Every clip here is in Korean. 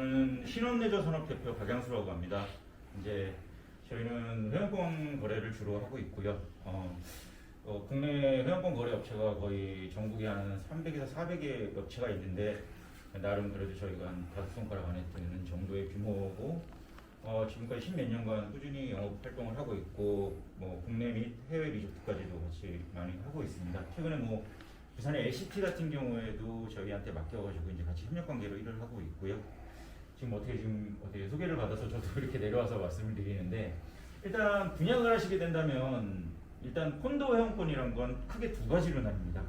저는 신원내조 산업대표 박양수라고 합니다. 이제 저희는 회원권 거래를 주로 하고 있고요. 어, 어, 국내 회원권 거래 업체가 거의 전국에 한 300에서 400개 업체가 있는데 나름 그래도 저희가 한 다섯 손가락 안에 드는 정도의 규모고 어, 지금까지 십몇 년간 꾸준히 영업 활동을 하고 있고 뭐 국내 및 해외 리조트까지도 같이 많이 하고 있습니다. 최근에 뭐 부산의 LCT 같은 경우에도 저희한테 맡겨가지고 이제 같이 협력 관계로 일을 하고 있고요. 지금 어떻게 지금 어떻게 소개를 받아서 저도 이렇게 내려와서 말씀을 드리는데 일단 분양을 하시게 된다면 일단 콘도 회원권이란 건 크게 두 가지로 나뉩니다.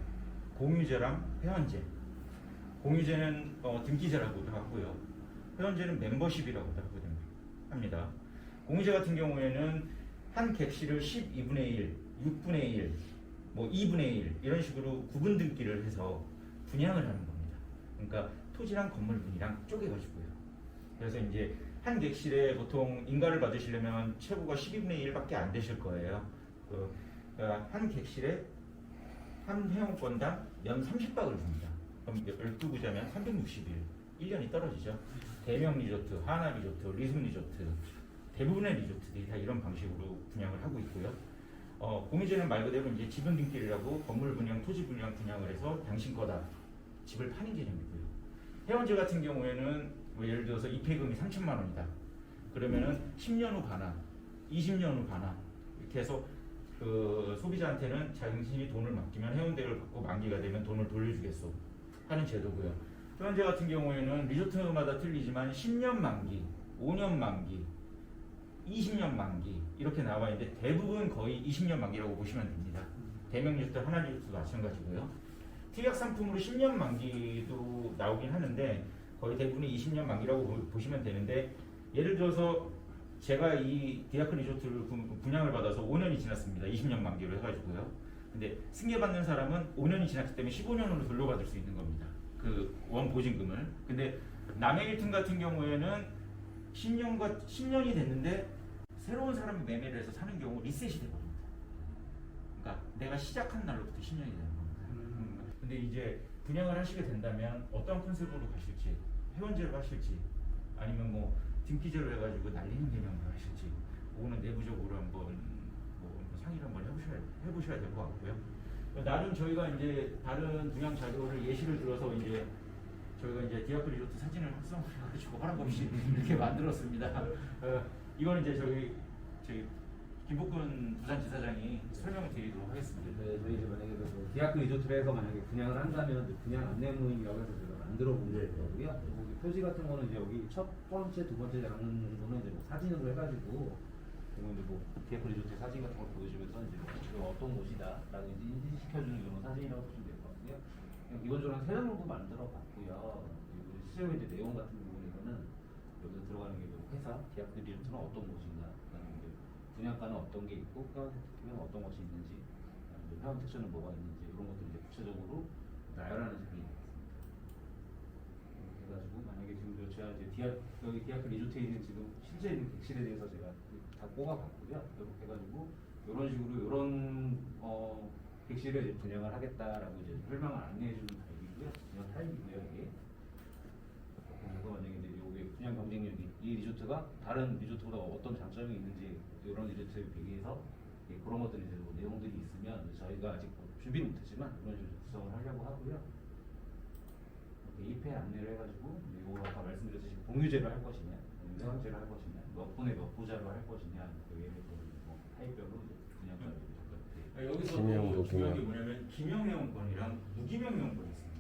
공유제랑 회원제. 공유제는 어, 등기제라고도 하고요. 회원제는 멤버십이라고도. 합니다. 공유제 같은 경우에는 한 객실을 12분의 1, 6분의 1, 뭐 2분의 1 이런 식으로 구분 등기를 해서 분양을 하는 겁니다. 그러니까 토지랑 건물 분이랑 쪼개가지고요. 그래서 이제 한 객실에 보통 인가를 받으시려면 최고가 12분의 1밖에 안 되실 거예요. 그, 그러니까 한 객실에 한 회원권당 연 30박을 줍니다. 그럼 12구자면 360일, 1년이 떨어지죠. 대명 리조트, 하나 리조트, 리숨 리조트, 대부분의 리조트들이 다 이런 방식으로 분양을 하고 있고요. 어, 공유제는 말 그대로 이제 지분 등기를 건물 분양, 토지 분양 분양을 해서 당신 거다. 집을 파는 개념이고요. 회원제 같은 경우에는 뭐 예를 들어서 입회금이 3천만 원이다. 그러면은 10년 후 반환, 20년 후 반환 이렇게 해서 그 소비자한테는 자신이 돈을 맡기면 회원대를 받고 만기가 되면 돈을 돌려주겠소 하는 제도고요. 회원제 같은 경우에는 리조트마다 틀리지만 10년 만기, 5년 만기, 20년 만기 이렇게 나와 있는데 대부분 거의 20년 만기라고 보시면 됩니다. 대명 리조트, 하나 리조트도 마찬가지고요. 특약 상품으로 10년 만기도 나오긴 하는데 거의 대부분이 20년 만기라고 보- 보시면 되는데 예를 들어서 제가 이 디아크 리조트를 분- 분양을 받아서 5년이 지났습니다. 20년 만기로 해가지고요. 근데 승계받는 사람은 5년이 지났기 때문에 15년으로 돌려받을 수 있는 겁니다. 그 원 보증금을. 근데 남의 일튼 같은 경우에는 10년과 10년이 됐는데 새로운 사람이 매매를 해서 사는 경우 리셋이 되거든요. 그러니까 내가 시작한 날로부터 10년이 되는 겁니다. 음, 근데 이제 분양을 하시게 된다면 어떤 컨셉으로 가실지 회원제로 하실지 아니면 뭐 등기제로 해가지고 날리는 개념으로 하실지 그거는 내부적으로 한번 뭐 상의를 한번 해보셔야 해보셔야 될 것 같고요. 나름 저희가 이제 다른 분양 자료를 예시를 들어서 이제 저희가 이제 디아크 리조트 사진을 합성을 해가지고 허락 없이 이렇게 만들었습니다. 어, 이거는 이제 저희 저희 김복근 부산지사장이 설명을 드리도록 하겠습니다. 네, 저희 이제 만약에 그 디아크 리조트를 해서 만약에 분양을 한다면 이제 분양 안내문이라고 해서 제가 만들어 본 네. 거고요. 여기 표지 같은 거는 이제 여기 첫 번째, 두 번째 장면은 이제 뭐 사진으로 해가지고 그리고 이제 뭐 디아크 리조트 사진 같은 걸 보여주면서 이제 지금 어떤 곳이다라고 이제 인지시켜주는 이런 사진이라고 보시면 될 것 같고요. 기본적으로 세 장으로 만들어 봤고요. 그리고 실제로 이제 내용 같은 부분에서는 여기 들어가는 게 뭐 회사, 디아크 리조트는 어떤 곳인가, 그다음에 분양가는 어떤 게 있고 특징은 어떤 것이 있는지 회원 특징은 뭐가 있는지 이런 것들 이제 구체적으로 나열하는. 이렇게 해가지고 만약에 지금 저 제가 이제 디아 여기 디아크 리조트에 있는 지금 실제 있는 객실에 대해서 제가 다 뽑아봤고요. 이렇게 해가지고 이런 식으로 이런 어 객실에 이제 분양을 하겠다라고 이제 설명을 안내해주는 타입이고요. 그냥 타입이고요 이게. 그래서 만약에 이제 요게 분양 경쟁력 이이 리조트가 다른 리조트보다 어떤 장점이 있는지 이런 리조트에 비해서 예, 그런 것들이 이제 뭐 내용들이 있으면 저희가 아직 뭐 준비는 못했지만 그런 식으로 구성을 하려고 하고요. 이렇게 2패 안내를 해가지고 이거 아까 말씀드렸듯이 공유제로 할 것이냐, 회원제로 할 것이냐, 몇 분의 몇 부자로 할 것이냐, 여기에 대해서 뭐 타입별로 이제 분양가를 이렇게 여기서 중요한 게. 뭐냐면 김영 회원권이랑 무기명 회원권이 있습니다.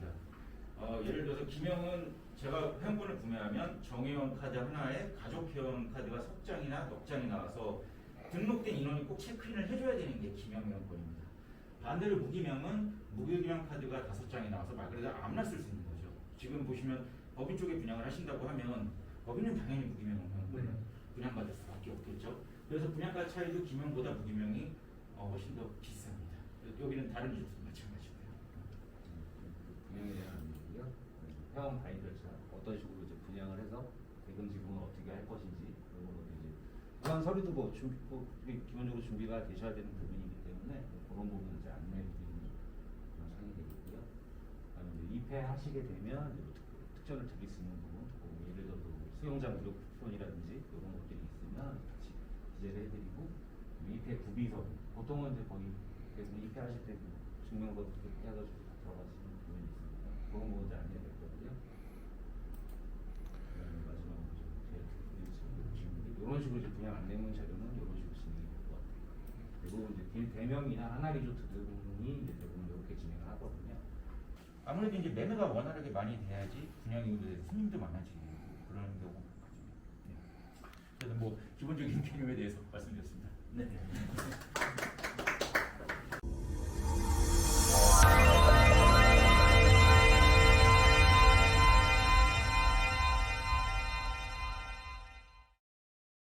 어, 예를 들어서 김영은 제가 회원권을 구매하면 정회원 카드 하나에 가족 회원 카드가 석 장이나 넉 장이 나와서 등록된 인원이 꼭 체크인을 해줘야 되는 게 김영 회원권입니다. 반대로 무기명은 무기명 카드가 다섯 장이 나와서 말 그대로 아무나 쓸 수 있는 거죠. 지금 보시면 법인 쪽에 분양을 하신다고 하면 법인은 당연히 무기명 회원권을 네. 분양받을 수밖에 없겠죠. 그래서 분양가 차이도 김영보다 무기명이 어, 훨씬 더 비쌉니다. 여기는 다른 기업도 마찬가지고요. 분양에 대한 안내고요. 가입 절차 어떤 식으로 이제 분양을 해서 대금 지분을 어떻게 할 것인지 그런 것도 이제 그런 서류도 뭐 준비 뭐 기본적으로 준비가 되셔야 되는 부분이기 때문에 그런 부분 이제 안내해 드리는 그런 상이 되겠고요. 그다음에 입회하시게 되면 뭐 특, 특전을 드릴 수 있는 부분, 뭐 예를 들어서 뭐 수영장 무료편이라든지 이런 것들이 있으면 같이 기재를 해드리고 입회 구비서 보통은 이제 거의 대부분 입회하실 때 증명서 해가지고 다 들어가시는. 그런 거 이제 안내될 거고요. 그다음에 마지막으로 좀 제가 드릴 질문이 이런 식으로 이제 분양 안내문 자료는 이런 식으로 진행이 될 것 같아요. 대부분 이제 대- 대명이나 하나 리조트 등이 이제 대부분 이렇게 진행을 하거든요. 아무래도 이제 매너가 원활하게 많이 돼야지 분양인들 손님도 많아지고 경우가 많거든요. 네. 그래서 뭐 기본적인 개념에 대해서 말씀드렸습니다. 네.